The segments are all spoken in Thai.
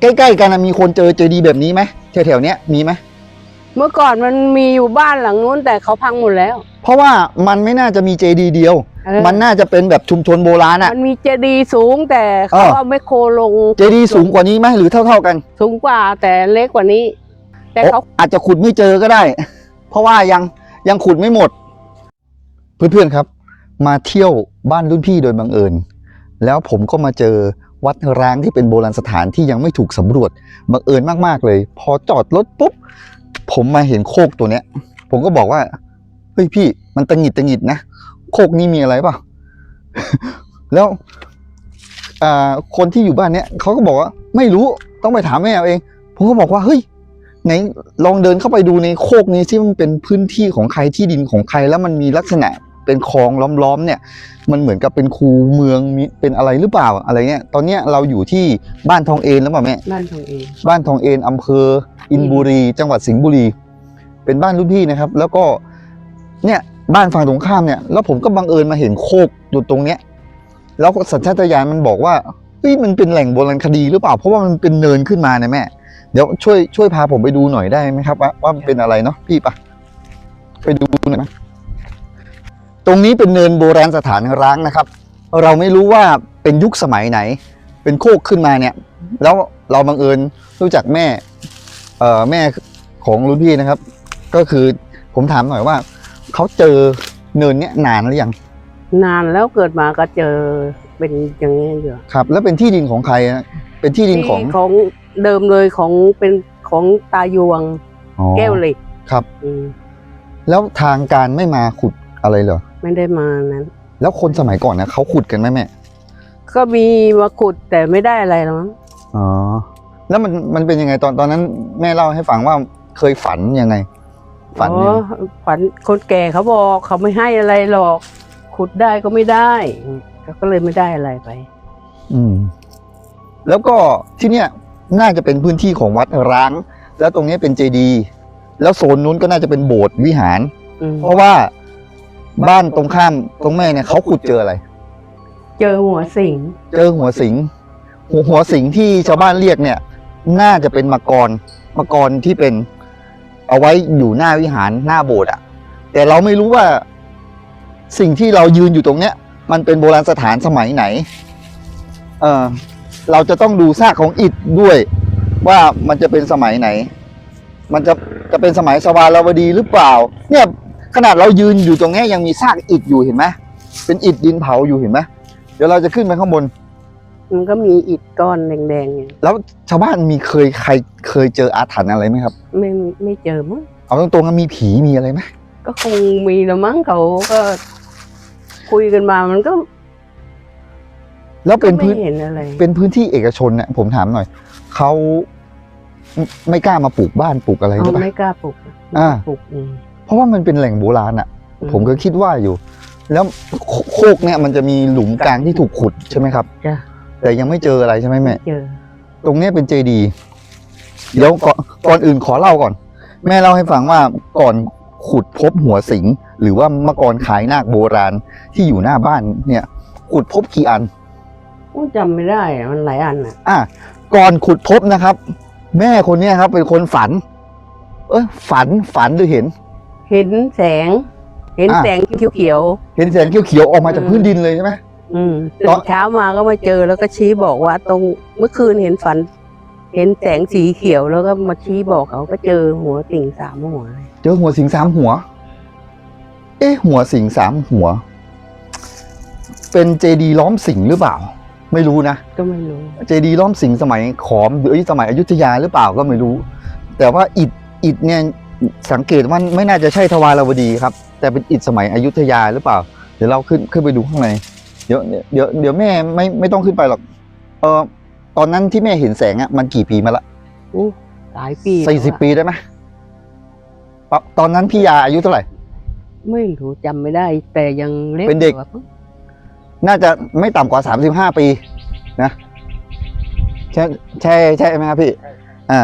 ใกล้ๆกันนะมีคนเจอเจดีย์แบบนี้ไหมแถวๆเนี้ยมีไหมเมื่อก่อนมันมีอยู่บ้านหลังนู้นแต่เขาพังหมดแล้ว เพราะว่ามันไม่น่าจะมีเจดีย์เดียว เออ มันน่าจะเป็นแบบชุมชนโบราณอะมันมีเจดีย์สูงแต่เขาเออ เอาไมคโครลงเจดีย์สูงกว่านี้ไหมหรือเท่า ๆกันสูงกว่าแต่เล็กกว่านี้ แต่เขา โอ้อาจจะขุดไม่เจอก็ได้ เพราะว่ายังยังขุดไม่หมด เพื่อนๆครับ มาเที่ยวบ้านรุ่นพี่โดยบังเอิญ แล้วผมก็มาเจอ วัดร้างที่เป็นโบราณสถานที่ยังไม่ถูกสำรวจบังเอิญมากๆเลย พอจอดรถปุ๊บ ผมมาเห็นโคกตัวเนี้ย ผมก็บอกว่าเฮ้ยพี่มันตังหงิดตังหงิดนะโคกนี้มีอะไรเปล่าแล้วคนที่อยู่บ้านเนี้ยเขาก็บอกว่าไม่รู้ต้องไปถามแม่เอาเอง ผมก็บอกว่าเฮ้ยไหนลองเดินเข้าไปดูในโคกนี้ที่มันเป็นพื้นที่ของใครที่ดินของใครแล้วมันมีลักษณะ เป็นคลองล้อมๆเนี่ยมันเหมือนกับเป็นคูเมืองมีเป็นอะไรหรือเปล่าอะไรเงี้ยตอนเนี้ยเราอยู่ที่บ้านทองเอ็นแล้วเปล่าแม่บ้านของเองบ้านทองเอ็นอำเภออินบุรี จังหวัดสิงห์บุรี เป็นบ้านรุ่นพี่นะครับ แล้วก็เนี่ยบ้านฝั่งตรงข้ามเนี่ยแล้วผมก็บังเอิญมาเห็นโคกอยู่ตรงเนี้ยแล้วก็สัญชาตญาณมันบอกว่าเฮ้ยมันเป็นแหล่งโบราณคดีหรือเปล่า เพราะว่ามันเป็นเนินขึ้นมาเนี่ยแม่ เดี๋ยวช่วยช่วยพาผมไปดูหน่อยได้ไหมครับ ว่าว่ามันเป็นอะไรเนาะพี่ปะไปดูหน่อยไหม ตรงนี้เป็นเนินโบราณสถานร้างนะครับ เราไม่รู้ว่าเป็นยุคสมัยไหน เป็นโคกขึ้นมาเนี่ย แล้วเราบังเอิญรู้จักแม่เอ่อแม่ของรุ่นพี่นะครับ ก็คือผมถามหน่อยว่าเขาเจอเนินเนี้ยนานหรือยังนานแล้วเกิดมาก็เจอเป็นอย่างนี้อยู่ครับ แล้วเป็นที่ดินของใครอะเป็นที่ดินของที่ของเดิมเลยของเป็นของตายวงอ๋อแก้วเหล็กครับ อืมแล้วทางการไม่มาขุด อะไรเหรอ ไม่ได้มานั้น แล้วคนสมัยก่อนนะเขาขุดกันไหมแม่ ก็มีมาขุดแต่ไม่ได้อะไรหรอกมั้งอ๋อ แล้วมันมันเป็นยังไงตอนตอนนั้น แม่เล่าให้ฟังว่าเคยฝันยังไง ฝันอ๋ยังอไงฝันคนแก่เขาบอกเขาไม่ให้อะไรหรอก ขุดได้ก็ไม่ได้เขาก็เลยไม่ได้อะไรไป อืม แล้วก็ที่เนี้ยน่าจะเป็นพื้นที่ของวัดร้าง แล้วตรงเนี้ยเป็นเจดีย์แล้วโซนนู้นก็น่าจะเป็นโบสถ์วิหาร อืมเพราะว่า บ้านตรงข้ามตรงแม่เนี่ยเขาขุดเจออะไร เจอหัวสิง เจอหัวสิง หัวหัวสิงที่ชาวบ้านเรียกเนี่ย น่าจะเป็นมังกรมังกรที่เป็น เอาไว้อยู่หน้าวิหารหน้าโบสถ์อะแต่เราไม่รู้ว่าสิ่งที่เรายืนอยู่ตรงเนี้ย มันเป็นโบราณสถานสมัยไหน เออเราจะต้องดูซากของอิฐด้วย ว่ามันจะเป็นสมัยไหน มันจะจะเป็นสมัยสวารวดีหรือเปล่า เนี่ย ขนาดเรายืนอยู่ตรงเนี้ยยังมีซากอิฐอยู่เห็นไหมเป็นอิฐดินเผาอยู่เห็นไหมเดี๋ยวเราจะขึ้นไปข้างบน มันก็มีอิฐก้อนแดงๆอย่างแล้วชาวบ้านมีเคยใครเคยเจออาถรรพ์อะไรไหมครับ ไม่ไม่เจอมั้งเอาตรงๆกันมีผีมีอะไรไหมก็คงมีละมั้งเขาก็ คุยกันมามันก็ แล้วเป็นไม่พื้นเห็นอะไร เป็นพื้นที่เอกชนเนี่ยผมถามหน่อยเขาไม่ไม่กล้ามาปลูกบ้านปลูกอะไรหเอารือเปล่าไม่กล้าปลูกอ่าปลูกอืม เพราะว่ามันเป็นแหล่งโบราณอะ ผมก็คิดว่าอยู่ แล้วโคโคกเนี่ยมันจะมีหลุมกลางที่ถูกขุดใช่ไหมครับจ้ะแต่ยังไม่เจออะไรใช่ไหมแม่เจอ ตรงเนี้ยเป็นเจดีย์เดี๋ยวก่อนก่อนอื่นขอเล่าก่อน แม่เล่าให้ฟังว่าก่อนขุดพบหัวสิง หรือว่าเมื่อก่อนขายนาคโบราณที่อยู่หน้าบ้านเนี่ย ขุดพบกี่อันอู้จำไม่ได้อะมันหลายอันอะ อะก่อนขุดพบนะครับ แม่คนเนี้ยครับ เป็นคนฝัน เอ้ยฝันฝันหรือเห็น เห็นแสง เห็นอ่าแสงเขียวเห็นแสงเขียวๆออกมาจากอืมพื้นดินเลยใช่ไหม ๆอืมตอตื่นน เช้ามาก็มาเจอแล้วก็ชี้บอกว่าตรงเมื่อคืนเห็นฝัน เห็นแสงสีเขียวแล้วก็มาชี้บอกเขาก็เจอหัวติ่งสามหัวเลยเจอหัวสิงสามหัว เอ๊ะหัวสิงสามหัว เป็นเจดีย์ล้อมสิงหรือเปล่า ไม่รู้นะ ก็ไม่รู้ เจดีย์ล้อมสิงสมัยขอมหรือสมัยอยุธยาหรือเปล่าก็ไม่รู้ แต่ว่าอิฐอิฐเนี่ย สังเกตว่าไม่น่าจะใช่ทวารวดีครับ แต่เป็นอิฐสมัยอยุธยาหรือเปล่า เดี๋ยวเราขึ้นขึ้นไปดูข้างในเดี๋ยวเดี๋ยวเดี๋ยวแม่ไม่ไม่ต้องขึ้นไปหรอก เออตอนนั้นที่แม่เห็นแสงอะมันกี่ปีมาละอู้หลายปีสี่สิบแล้วอะปีได้ไหมตอนตอนนั้นพี่ยาอายุเท่าไหร่ ไม่รู้จำไม่ได้ แต่ยังเล็กเป็นเด็กอยู่อะน่าจะไม่ต่ำกว่าสามสิบห้าปีนะใช่ใช่ใช่ไหมครับพี่ อ่า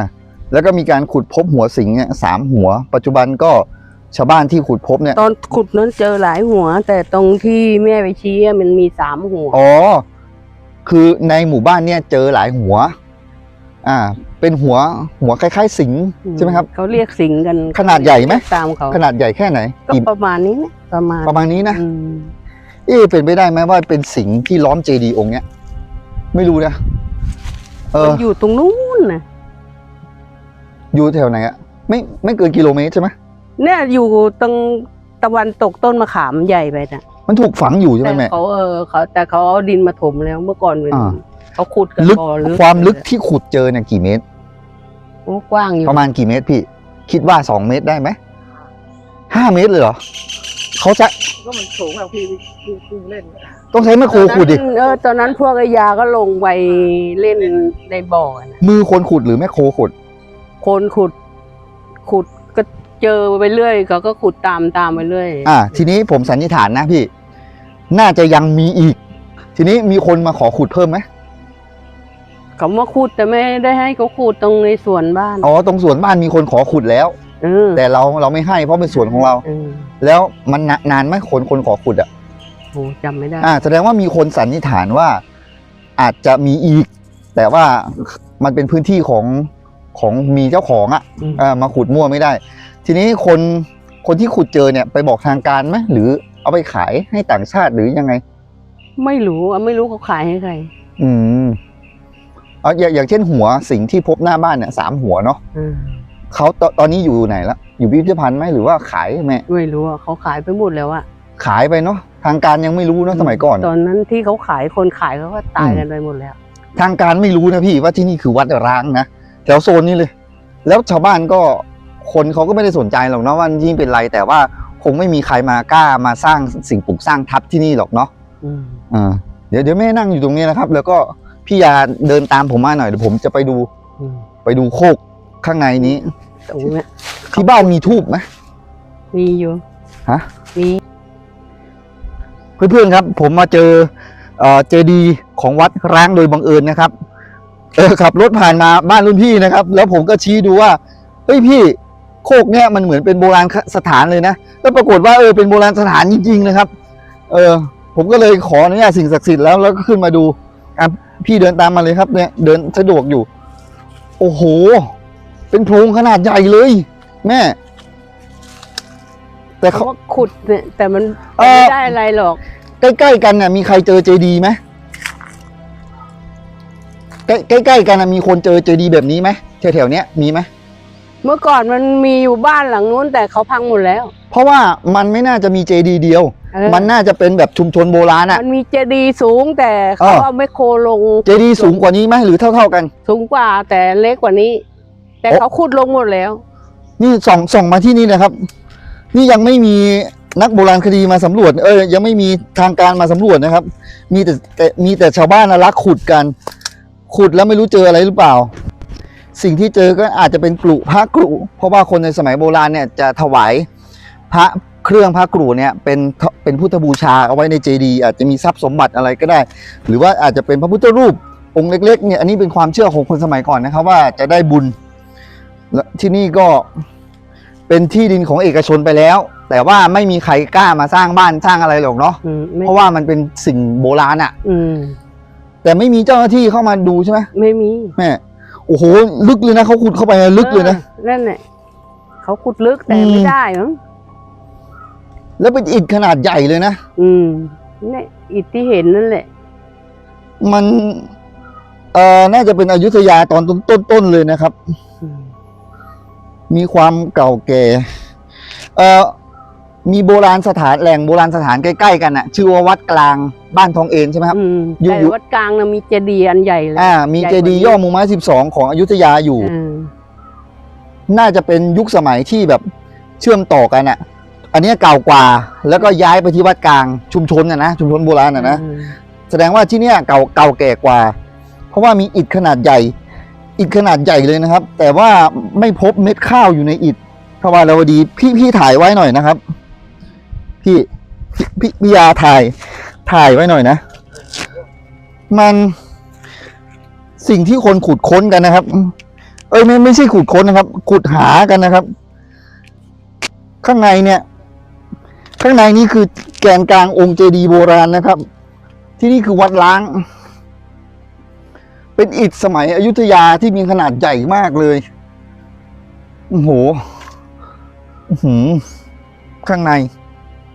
แล้วก็มีการขุดพบหัวสิงเนี่ยสามหัว ปัจจุบันก็ชาวบ้านที่ขุดพบเนี่ย ตอนขุดนั้นเจอหลายหัว แต่ตรงที่แม่ไปชี้อะมันมีสามหัว อ๋อ คือในหมู่บ้านเนี่ยเจอหลายหัว อ่า เป็นหัวหัวคล้ายๆ สิงห์ใช่ไหมครับ เขาเรียกสิงกันขนาดใหญ่ไหม ตามเขาขนาดใหญ่แค่ไหนก็กี่ประมาณนี้นะประมาณประมาณนี้นะ อืมเอ๊ะเป็นไปได้ไหมว่าเป็นสิงห์ที่ล้อมเจดีย์องค์เนี้ย ไม่รู้นะ เออมันอยู่ตรงนู้นนะ อยู่แถวไหนอะไม่ไม่เกินกิโลเมตรใช่ไหมเนี่ยอยู่ตรงตะวันตกต้นมะขามใหญ่ไปนะมันถูกฝังอยู่ใช่ไหมแต่แม่ เขาเออเขาแต่เขาเอาดินมาถมแล้วเมื่อก่อนเป็นอ่า เขาขุดกันลึกบ่อลึกความลึกที่ขุดเจอเนี่ยกี่เมตร โอ้กว้างอยู่ประมาณกี่เมตรพี่ คิดว่าสองเมตรได้ไหมห้าเมตรเลยเหรอเขาจะก็มันสูงแบบพี่พี่พี่เล่นต้องใช้ไมโครขุดดิ ตอนนั้นเออตอนนั้นพวกไอ้ยาก็ลงไปเล่นในบ่อนะมือคนขุดหรือแม่โครขุด คนขุดขุดก็เจอไปเรื่อยเขาก็ขุดตามตามไปเรื่อยอ่า ทีนี้ผมสันนิษฐานนะพี่ น่าจะยังมีอีก ทีนี้มีคนมาขอขุดเพิ่มไหมเขามาขุดแต่ไม่ได้ให้เขาขุดตรงในสวนบ้านอ๋อตรงสวนบ้านมีคนขอขุดแล้วเออแต่เราเราไม่ให้เพราะเป็นสวนของเรา เออแล้วมันนานานไหมคนคนขอขุดอะ โหจำไม่ได้ อ่าแสดงว่ามีคนสันนิษฐานว่าอาจจะมีอีก แต่ว่ามันเป็นพื้นที่ของ ของมีเจ้าของอะอืมอ่ามาขุดมั่วไม่ได้ ทีนี้คนคนที่ขุดเจอเนี่ยไปบอกทางการไหมหรือเอาไปขายให้ต่างชาติหรือยังไง ไม่รู้อะไม่รู้เขาขายให้ใคร อืมเอาอย่างอย่างเช่นหัวสิ่งที่พบหน้าบ้านเนี่ยสามหัวเนาะเออเขาตตอนนี้อยู่ไหนละอยู่พิพิธภัณฑ์ไหมหรือว่าขายแม่ไม่รู้อะเขาขายไปหมดแล้วอะขายไปเนาะทางการยังไม่รู้เนาะสมัยก่อน ตอนนั้นที่เขาขายคนขายเขาก็ตายกันไปหมดแล้ว ทางการไม่รู้นะพี่ว่าที่นี่คือวัดร้างนะ แถวโซนนี้เลย แล้วชาวบ้านก็คนเขาก็ไม่ได้สนใจหรอกเนาะว่าที่นี่เป็นไร แต่ว่าคงไม่มีใครมากล้ามาสร้างสิ่งปลูกสร้างทับที่นี่หรอกเนาะอืมอ่าเดี๋ยวเดี๋ยวแม่นั่งอยู่ตรงนี้นะครับ แล้วก็พี่ยาเดินตามผมมาหน่อยเดี๋ยวผมจะไปดูอืมไปดูโคกข้างในนี้ตรงเนี้ยที่บ้านมีทูบไหมมีอยู่ฮะมีเพื่อนๆครับ ผมมาเจอเอ่อเจดีย์ของวัดร้างโดยบังเอิญนะครับ เออขับรถผ่านมาบ้านรุ่นพี่นะครับ แล้วผมก็ชี้ดูว่าเฮ้ยพี่โคกเนี่ยมันเหมือนเป็นโบราณสถานเลยนะแล้วปรากฏว่าเออเป็นโบราณสถานจริงๆนะครับ เออผมก็เลยขออนุญาตสิ่งศักดิ์สิทธิ์แล้วแล้วก็ขึ้นมาดูอะพี่เดินตามมาเลยครับเนี่ยเดินสะดวกอยู่ โอ้โห เป็นโพรงขนาดใหญ่เลย แม่ แต่เขาเขาว่าขุดเนี่ยแต่มันเอ่อ ไม่ได้อะไรหรอก ใกล้ๆกันน่ะมีใครเจอเจดีย์ไหม ใกล้ใกล้ๆกันน่ะมีคนเจอเจดีย์แบบนี้ไหมแถวๆเนี้ยมีไหมเมื่อก่อนมันมีอยู่บ้านหลังนู้นแต่เขาพังหมดแล้วเพราะว่ามันไม่น่าจะมีเจดีย์เดียว เออมันน่าจะเป็นแบบชุมชนโบราณอะมันมีเจดีย์สูงแต่เอเขาอเอาไมโครลงเจดีย์สูงกว่านี้ไหมหรือเท่าๆกัน สูงกว่าแต่เล็กกว่านี้ แต่โอ๊ะ เขาขุดลงหมดแล้ว นี่ส่องส่องมาที่นี่นะครับ นี่ยังไม่มีนักโบราณคดีมาสำรวจ เออยังไม่มีทางการมาสำรวจนะครับ มีแต่แต่มีแต่ชาวบ้านน่ะรักขุดกัน ขุดแล้วไม่รู้เจออะไรหรือเปล่า สิ่งที่เจอก็อาจจะเป็นกรุพระกรุเพราะว่าคนในสมัยโบราณเนี่ยจะถวายพระเครื่องพระกรุเนี่ยเป็นเป็นพุทธบูชาเอาไว้ในเจดีย์อาจจะมีทรัพย์สมบัติอะไรก็ได้ หรือว่าอาจจะเป็นพระพุทธรูปองค์เล็กๆเนี่ยอันนี้เป็นความเชื่อของคนสมัยก่อนนะครับว่าจะได้บุญและที่นี่ก็เป็นที่ดินของเอกชนไปแล้ว แต่ว่าไม่มีใครกล้ามาสร้างบ้านสร้างอะไรหรอกเนาะอืมไม่เพราะว่ามันเป็นสิ่งโบราณอะ อืม แต่ไม่มีเจ้าหน้าที่เข้ามาดูใช่ไหมไม่มีแม่โอ้โห ลึกเลยนะเขาขุดเข้าไปลึกเลยนะออนั่นแหละเขาขุดลึกแต่อืมไม่ได้มั้งแล้วเป็นอิฐขนาดใหญ่เลยนะอืมเนี่ยอิฐที่เห็นนั่นแหละ มันเอ่อน่าจะเป็นอยุธยาตอนต้นๆเลยนะครับอืมมีความเก่าแก่ เอ่อ มีโบราณสถานแหล่งโบราณสถานใกล้ๆกันน่ะ ชื่อว่าวัดกลางบ้านทองเอ็นใช่ไหมครับ อืมอยู่แต่อยู่ วัดกลางนะมีเจดีย์อันใหญ่เลยอ่ามีใหญ่เจดีย์กว่านี้ย่อมุมไม้สิบสองของอยุธยาอยู่ อืมน่าจะเป็นยุคสมัยที่แบบเชื่อมต่อกันอะ อันเนี้ยเก่ากว่าแล้วก็ย้ายไปที่วัดกลางชุมชนน่ะนะชุมชนโบราณน่ะนะ อืมแสดงว่าที่เนี่ยเก่าเก่าแก่กว่า เพราะว่ามีอิฐขนาดใหญ่ อิฐขนาดใหญ่เลยนะครับ แต่ว่าไม่พบเม็ดข้าวอยู่ในอิฐพระวารวดีพี่พี่ถ่ายไว้หน่อยนะครับ พี่พี่พี่ยาถ่าย ถ่ายไว้หน่อยนะ มันสิ่งที่คนขุดค้นกันนะครับ เอ้ยไม่ไม่ใช่ขุดค้นนะครับ ขุดหากันนะครับ ข้างในเนี่ย ข้างในนี่คือแกนกลางองค์เจดีย์โบราณนะครับ ที่นี่คือวัดล้าง เป็นอิฐสมัยอยุธยาที่มีขนาดใหญ่มากเลยโอ้โหหือข้างใน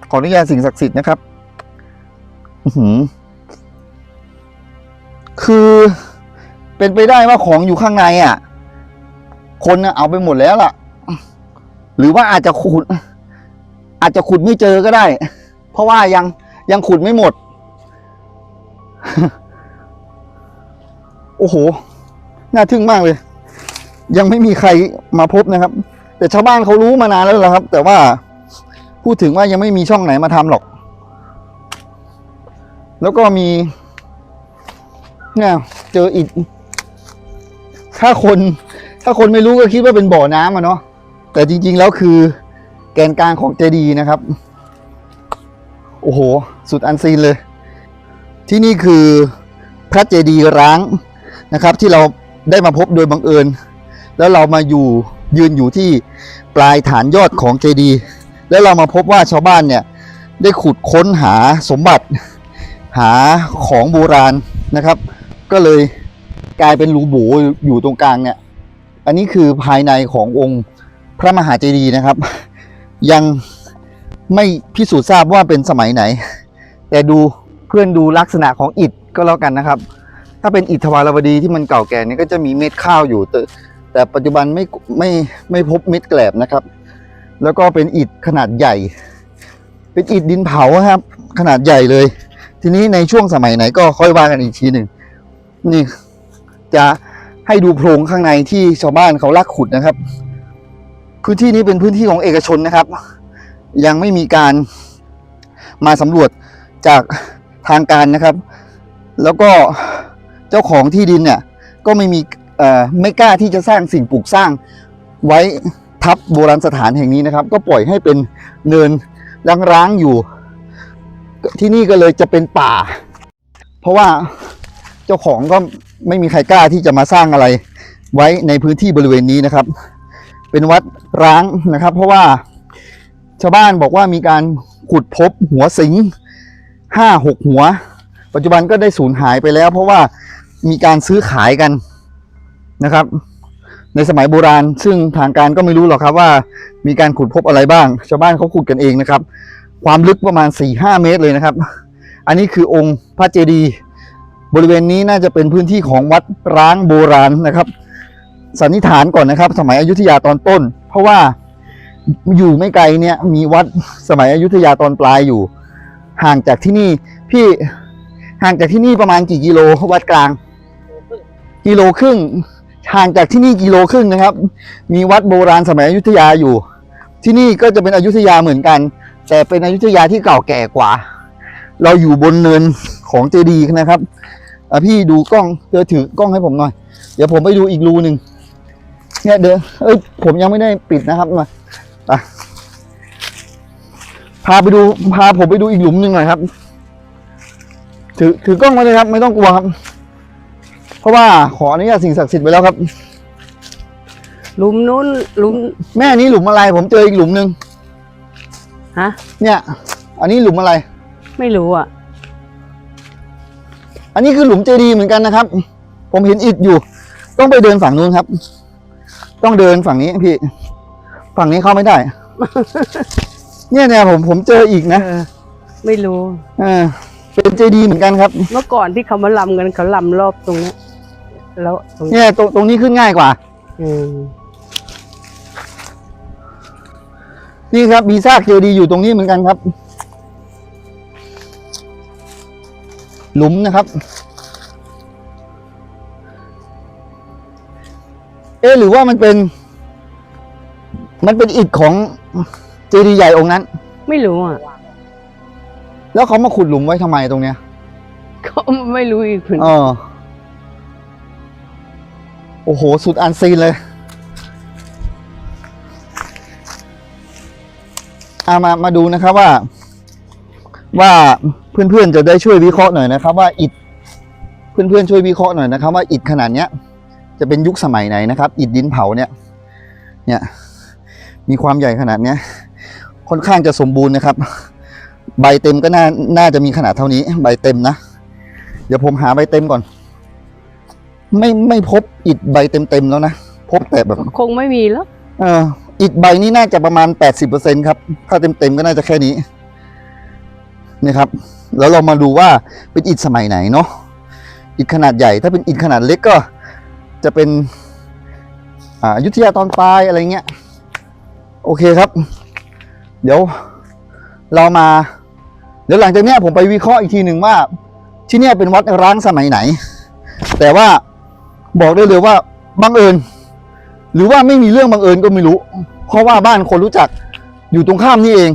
ขออนุญาตสิ่งศักดิ์สิทธิ์นะครับอืคือเป็นไปได้ว่าของอยู่ข้างในอะ คนเอาไปหมดแล้วล่ะ หรือว่าอาจจะขุด อาจจะขุดไม่เจอก็ได้ เพราะว่ายังยังขุดไม่หมด โอ้โห น่าทึ่งมากเลย ยังไม่มีใครมาพบนะครับ แต่ชาวบ้านเขารู้มานานแล้วล่ะครับ แต่ว่า พูดถึงว่ายังไม่มีช่องไหนมาทำหรอก แล้วก็มีเนี่ยเจออิฐถ้าคน ถ้าคนไม่รู้ก็คิดว่าเป็นบ่อน้ำอะเนาะแต่จริง ๆ แล้วคือ แกนกลางของเจดีย์นะครับ โอ้โห สุดอันซีนเลย ที่นี่คือพระเจดีย์ร้างนะครับ ที่เราได้มาพบโดยบังเอิญ แล้วเรามาอยู่ยืนอยู่ที่ปลายฐานยอดของเจดีย์ แล้วเรามาพบว่าชาวบ้านเนี่ยได้ขุดค้นหาสมบัติหาของโบราณนะครับ ก็เลยกลายเป็นรูโบอยู่ตรงกลางเนี่ย อันนี้คือภายในขององค์พระมหาเจดีย์นะครับ ยังไม่พิสูจน์ทราบว่าเป็นสมัยไหน แต่ดูเพื่อนดูลักษณะของอิฐก็แล้วกันนะครับ ถ้าเป็นอิฐทวารวดีที่มันเก่าแก่นี่ก็จะมีเม็ดข้าวอยู่แต่ปัจจุบันไม่ไม่ไม่พบเม็ดแกลบนะครับ แล้วก็เป็นอิฐขนาดใหญ่ เป็นอิฐดินเผาครับ ขนาดใหญ่เลย ทีนี้ในช่วงสมัยไหนก็ค่อยว่ากันอีกทีหนึ่งนี่จะให้ดูโพรงข้างในที่ชาวบ้านเขาลักขุดนะครับ พื้นที่นี้เป็นพื้นที่ของเอกชนนะครับ ยังไม่มีการมาสำรวจจากทางการนะครับ แล้วก็เจ้าของที่ดินเนี่ยก็ไม่มีไม่กล้าที่จะสร้างสิ่งปลูกสร้างไว้ ทับโบราณสถานแห่งนี้นะครับ ก็ปล่อยให้เป็นเนินร้างๆอยู่ ที่นี่ก็เลยจะเป็นป่า เพราะว่าเจ้าของก็ไม่มีใครกล้าที่จะมาสร้างอะไร ไว้ในพื้นที่บริเวณนี้นะครับ เป็นวัดร้างนะครับ เพราะว่าชาวบ้านบอกว่ามีการขุดพบหัวสิงห้าหกหัว ปัจจุบันก็ได้สูญหายไปแล้ว เพราะว่ามีการซื้อขายกันนะครับ ในสมัยโบราณ ซึ่งทางการก็ไม่รู้หรอกครับว่ามีการขุดพบอะไรบ้าง ชาวบ้านเขาขุดกันเองนะครับ ความลึกประมาณ 4-5 เมตรเลยนะครับ อันนี้คือองค์พระเจดีย์บริเวณนี้น่าจะเป็นพื้นที่ของวัดร้างโบราณนะครับสันนิษฐานก่อนนะครับ สมัยอยุธยาตอนต้น เพราะว่าอยู่ไม่ไกลเนี่ยมีวัดสมัยอยุธยาตอนปลายอยู่ ห่างจากที่นี่ พี่ห่างจากที่นี่ประมาณกี่กิโลวัดกลาง กิโลครึ่ง ห่างจากที่นี่กิโลครึ่งนะครับ มีวัดโบราณสมัยอยุธยาอยู่ ที่นี่ก็จะเป็นอยุธยาเหมือนกัน แต่เป็นอยุธยาที่เก่าแก่กว่า เราอยู่บนเนินของเจดีย์นะครับอะพี่ดูกล้องเธอถือกล้องให้ผมหน่อย เดี๋ยวผมไปดูอีกรูหนึ่งเนี่ยเดี๋ยวเอ้ยผมยังไม่ได้ปิดนะครับมาไปพาไปดูพาผมไปดูอีกหลุมหนึ่งหน่อยครับ ถือถือกล้องมาเลยครับ ไม่ต้องกลัวครับ ราะว่าขออนุญาตสิ่งศักดิ์สิทธิ์ไปแล้วครับ หลุมนู้นหลุมแม่นี้หลุมอะไร ผมเจออีกหลุมหนึ่งฮะ เนี่ย อันนี้หลุมอะไร ไม่รู้อะ อันนี้คือหลุมเจดีย์เหมือนกันนะครับ ผมเห็นอิฐอยู่ ต้องไปเดินฝั่งนู้นครับ ต้องเดินฝั่งนี้พี่ ฝั่งนี้เข้าไม่ได้ เนี่ยเนี่ยผมผมเจออีกนะเออ ไม่รู้เออเป็นเจดีย์เหมือนกันครับ เมื่อก่อนที่เขามาลำกันเขาลำรอบตรงเนี้ย แล้วตรงนี้เนี่ยตรงตรงนี้ขึ้นง่ายกว่า อืมนี่ครับมีซากเจดีย์อยู่ตรงนี้เหมือนกันครับ หลุมนะครับ เอ๊ะหรือว่ามันเป็น มันเป็นอิฐของเจดีย์ใหญ่องค์นั้น ไม่รู้อะแล้วเขามาขุดหลุมไว้ทำไมตรงเนี้ยก็ไม่รู้อีกเหมือนเออ โอ้โห สุดอันซีนเลยอามามาดูนะครับว่า ว่าเพื่อนๆจะได้ช่วยวิเคราะห์หน่อยนะครับ ว่าอิฐเพื่อนๆช่วยวิเคราะห์หน่อยนะครับ ว่าอิฐขนาดเนี้ย จะเป็นยุคสมัยไหนนะครับ อิฐดินเผาเนี่ย เนี่ย มีความใหญ่ขนาดเนี้ย ค่อนข้างจะสมบูรณ์นะครับ ใบเต็มก็น่าน่าจะมีขนาดเท่านี้ ใบเต็มนะ เดี๋ยวผมหาใบเต็มก่อน ไม่ไม่พบอิฐใบเต็มๆแล้วนะ พบแต่แบบคงไม่มีแล้วเอออิฐใบนี้น่าจะประมาณ80%ครับ ถ้าเต็มๆก็น่าจะแค่นี้นี่ครับ แล้วเรามาดูว่าเป็นอิฐสมัยไหนเนาะอิฐขนาดใหญ่ ถ้าเป็นอิฐขนาดเล็กก็จะเป็นอ่าอยุธยาตอนปลายอะไรเงี้ย โอเคครับ เดี๋ยวเรามา เดี๋ยวหลังจากเนี้ยผมไปวิเคราะห์อีกทีหนึ่งว่า ที่เนี่ยเป็นวัดร้างสมัยไหน แต่ว่า บอกได้เลยว่าบังเอิญ หรือว่าไม่มีเรื่องบังเอิญก็ไม่รู้ เพราะว่าบ้านคนรู้จักอยู่ตรงข้ามนี่เอง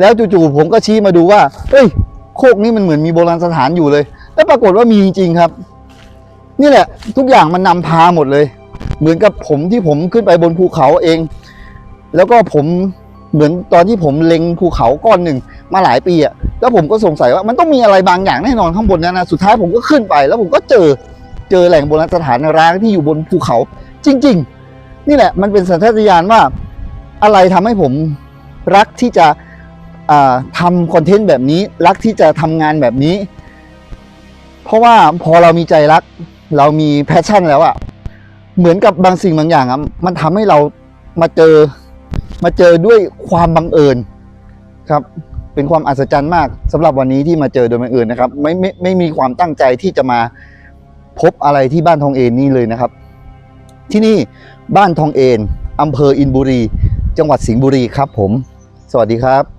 แล้วจู่ๆผมก็ชี้มาดูว่าเฮ้ยโคกนี้มันเหมือนมีโบราณสถานอยู่เลยแล้วปรากฏว่ามีจริงๆครับ นี่แหละ ทุกอย่างมันนำพาหมดเลย เหมือนกับผมที่ผมขึ้นไปบนภูเขาเอง แล้วก็ผมเหมือนตอนที่ผมเล็งภูเขาก้อนหนึ่งมาหลายปีอะแล้วผมก็สงสัยว่ามันต้องมีอะไรบางอย่างแน่นอนข้างบนนั้นนะสุดท้ายผมก็ขึ้นไป แล้วผมก็เจอ จอแหล่งโบราณสถานร้างที่อยู่บนภูเขา จริง ๆ นี่แหละมันเป็นสัญชาตญาณว่าอะไรทำให้ผมรักที่จะทำคอนเทนต์แบบนี้ รักที่จะทำงานแบบนี้ เพราะว่าพอเรามีใจรัก เรามีแพชชั่นแล้วอะเหมือนกับบางสิ่งบางอย่างอะมันทำให้เรามาเจอมาเจอด้วยความบังเอิญครับ เป็นความอัศจรรย์มากสำหรับวันนี้ที่มาเจอโดยบังเอิญนะครับ ไม่ไม่ไม่มีความตั้งใจที่จะมา พบอะไรที่บ้านทองเอนนี่เลยนะครับ ที่นี่บ้านทองเอนอำเภออินบุรี จังหวัดสิงห์บุรีครับผม สวัสดีครับ